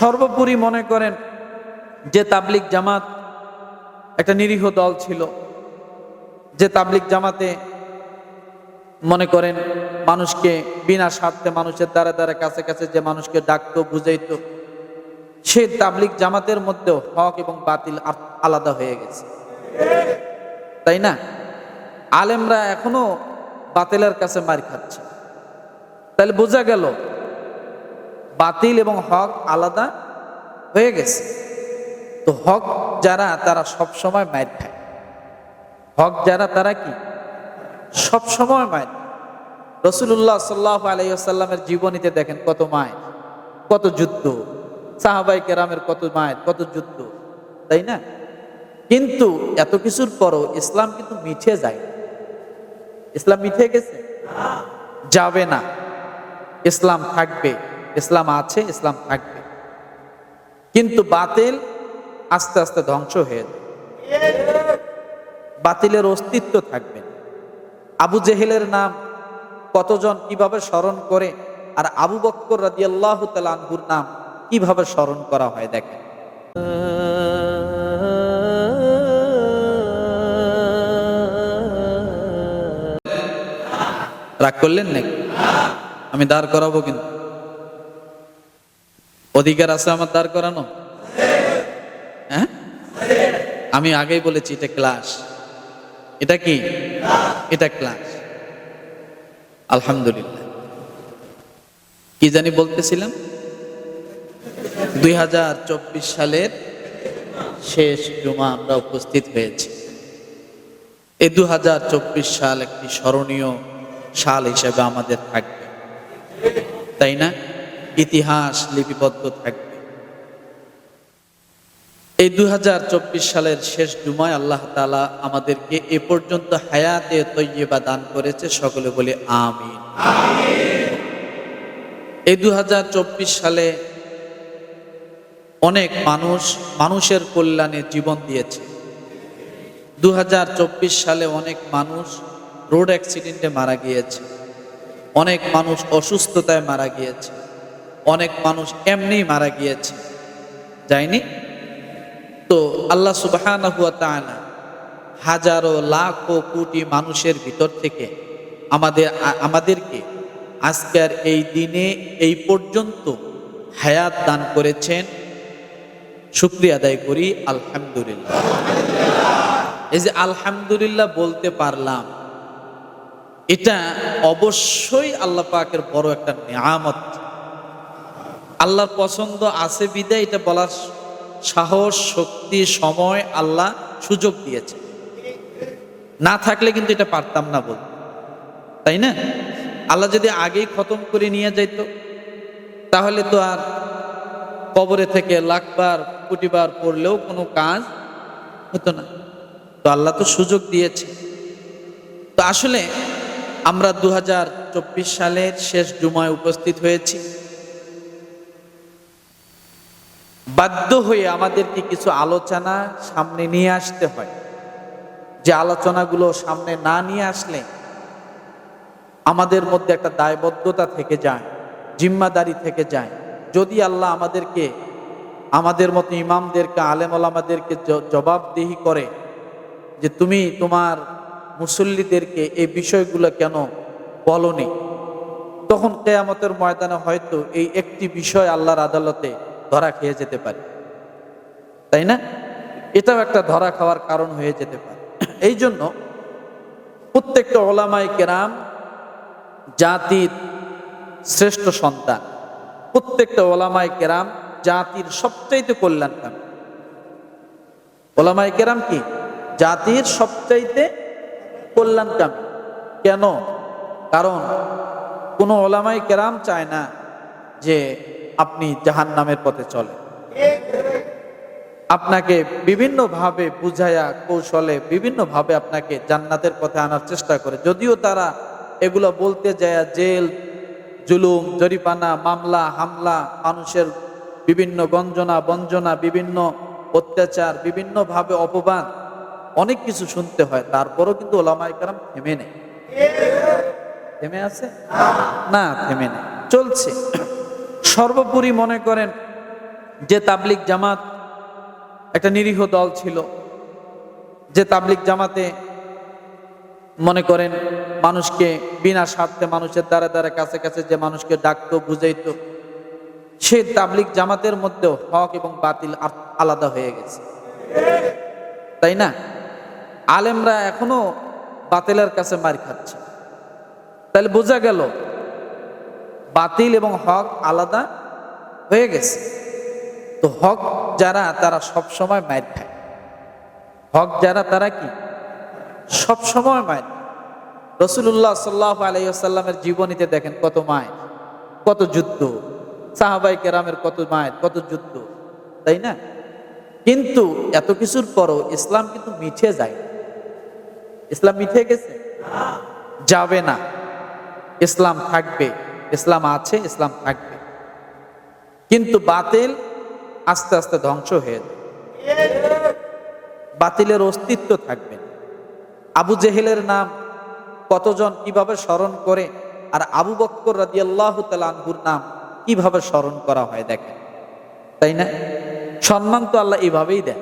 সর্বোপরি মনে করেন যে তাবলিক জামাত একটা নিরীহ দল ছিল। যে তাবলিক জামাতে মনে করেন মানুষকে বিনা স্বার্থে মানুষের দ্বারা দ্বারা কাছে কাছে যে মানুষকে ডাকতো, বুঝাইতো সে তাবলিক জামাতের মধ্যেও হক এবং বাতিল আলাদা হয়ে গেছে। তাই না? আলেমরা এখনও বাতিলের কাছে মার খাচ্ছে। তাহলে বোঝা গেল বাতিল এবং হক আলাদা হয়ে গেছে। তো হক যারা, তারা সব সময় মায়ের খায়। হক যারা, তারা কি? সব সময় মায়ের রসুল্লাহ সাল্লাহ আলাইসাল্লামের জীবনীতে দেখেন কত মায়ের কত যুদ্ধ। সাহাবাই কেরামের কত মায়ের কত যুদ্ধ, তাই না? কিন্তু এত কিছুর পরও ইসলাম কিন্তু মিঠে যায়। ইসলাম মিঠে গেছে? যাবে না। ইসলাম থাকবে। ইসলাম আছে, ইসলাম থাকবে। কিন্তু বাতিল আস্তে আস্তে ধ্বংস হয়ে যাবে। বাতিলের অস্তিত্ব থাকবে আবু জেহেলের নাম কতজন কীভাবে স্মরণ করে আর আবু বক্কর রাদিয়াল্লাহ আনহুর নাম কীভাবে স্মরণ করা হয় দেখেন। রাগ করলেন নাকি? আমি দাঁড় করাবো কিন্তু। অধিকার আছে আমার দাঁড় করানো? হ্যাঁ? আমি আগেই বলেছি, এটা ক্লাস। এটা কি? এটা ক্লাস। আলহামদুলিল্লাহ। কি জানি বলতেছিলাম? দুই হাজার চব্বিশ সালের শেষ জুমা আমরা উপস্থিত হয়েছি। এই দুই হাজার চব্বিশ সাল একটি স্মরণীয় সাল হিসেবে আমাদের থাকবে। তাই না? ইতিহাস লিপিবদ্ধ থাকবে। এই দু হাজার চব্বিশ সালের শেষ জুমায় আল্লাহ তালা আমাদেরকে এ পর্যন্ত হায়াতে তৈবা দান করেছে, সকলে বলে আমি এই দু হাজার চব্বিশ সালে অনেক মানুষ মানুষের কল্যাণে জীবন দিয়েছে। দু হাজার চব্বিশ সালে অনেক মানুষ রোড অ্যাক্সিডেন্টে মারা গিয়েছে। অনেক মানুষ অসুস্থতায় মারা গিয়েছে। অনেক মানুষ এমনি মারা গিয়েছে। যায়নি? তো আল্লাহ সুবাহ হাজারো, লাখো, কোটি মানুষের ভিতর থেকে আমাদের, আমাদেরকে আজকের এই দিনে এই পর্যন্ত হায়াত দান করেছেন। শুক্রিয়া আদায় করি, আলহামদুলিল্লাহ। এই যে আলহামদুলিল্লাহ বলতে পারলাম, এটা অবশ্যই আল্লাহ পাকের বড় একটা নিয়ামত। আল্লাহর পছন্দ আছে বিদায়, এটা বলার সাহস, শক্তি, সময় আল্লাহ সুযোগ দিয়েছে। না থাকলে কিন্তু এটা পারতাম না বলতে তাই না? আল্লাহ যদি আগেই খতম করে নিয়ে যাইত, তাহলে তো আর কবরে থেকে লাখবার, কোটিবার পড়লেও কোনো কাজ হতো না। তো আল্লাহ তো সুযোগ দিয়েছে। তো আসলে আমরা দু হাজার চব্বিশ সালের শেষ জুমায় উপস্থিত হয়েছি। বাধ্য হয়ে আমাদেরকে কিছু আলোচনা সামনে নিয়ে আসতে হয়। যে আলোচনাগুলো সামনে না নিয়ে আসলে আমাদের মধ্যে একটা দায়বদ্ধতা থেকে যায়, জিম্মাদারি থেকে যায়। যদি আল্লাহ আমাদেরকে, আমাদের মতো ইমামদেরকে আলেম আমাদেরকে জবাবদিহি করে যে তুমি তোমার মুসল্লিদেরকে এই বিষয়গুলো কেন বলনি, তখন কেয়ামতের ময়দানে হয়তো এই একটি বিষয় আল্লাহর আদালতে ধরা খেয়ে যেতে পারে। তাই না? এটাও একটা ধরা খাওয়ার কারণ হয়ে যেতে পারে। এই জন্য প্রত্যেকটা ওলামাই কেরাম জাতির শ্রেষ্ঠ সন্তান। প্রত্যেকটা ওলামাই কেরাম জাতির সবচাইতে কল্যাণকামী। ওলামাই কেরাম কি? জাতির সবচাইতে কল্যাণকামী। কেন? কারণ কোনো ওলামাই কেরাম চায় না যে আপনি জাহান নামের পথে চলে আপনাকে বিভিন্নভাবে বুঝায়া কৌশলে বিভিন্নভাবে আপনাকে জান্নাতের পথে আনার চেষ্টা করে। যদিও তারা এগুলো বলতে যায় জেল জুলুম জরিপানা মামলা হামলা মানুষের বিভিন্ন গঞ্জনা বঞ্জনা বিভিন্ন অত্যাচার বিভিন্নভাবে অপবাদ অনেক কিছু শুনতে হয়। তারপরও কিন্তু ওলামাই কারাম থেমে নেই। থেমে আছে? না থেমে নেই। চলছে। সর্বোপরি মনে করেন যে তাবলিক জামাত একটা নিরীহ দল ছিল। যে তাবলিক জামাতে মনে করেন মানুষকে বিনা স্বার্থে মানুষের দ্বারা দ্বারা কাছে কাছে যে মানুষকে ডাকতো, বুঝাইতো, সে তাবলিক জামাতের মধ্যেও হক এবং বাতিল আলাদা হয়ে গেছে। তাই না? আলেমরা এখনও বাতিলের কাছে মার খাচ্ছে। তাহলে বোঝা গেল বাতিল এবং হক আলাদা হয়ে গেছে। তো হক যারা, তারা সব সময় মার খায় হক যারা, তারা কি? সব সময় মায়ের রসুল্লাহ সাল্লাহ আলাইসাল্লামের জীবনীতে দেখেন কত মায়ের, কত যুদ্ধ। সাহাবাই কেরামের কত মায়ের, কত যুদ্ধ। তাই না? কিন্তু এত কিছুর পরও ইসলাম কিন্তু মিঠে যায়। ইসলাম মিঠে গেছে? যাবে না। ইসলাম থাকবে। ইসলাম আছে, ইসলাম থাকবে। কিন্তু বাতিল আস্তে আস্তে ধ্বংস হয়ে বাতিলের অস্তিত্ব থাকবে আবু জেহেলের নাম কতজন কীভাবে স্মরণ করে আর আবু বক্কর রাজি আল্লাহ আনহুর নাম কীভাবে স্মরণ করা হয় দেখেন। তাই না? সম্মান তো আল্লাহ এইভাবেই দেন।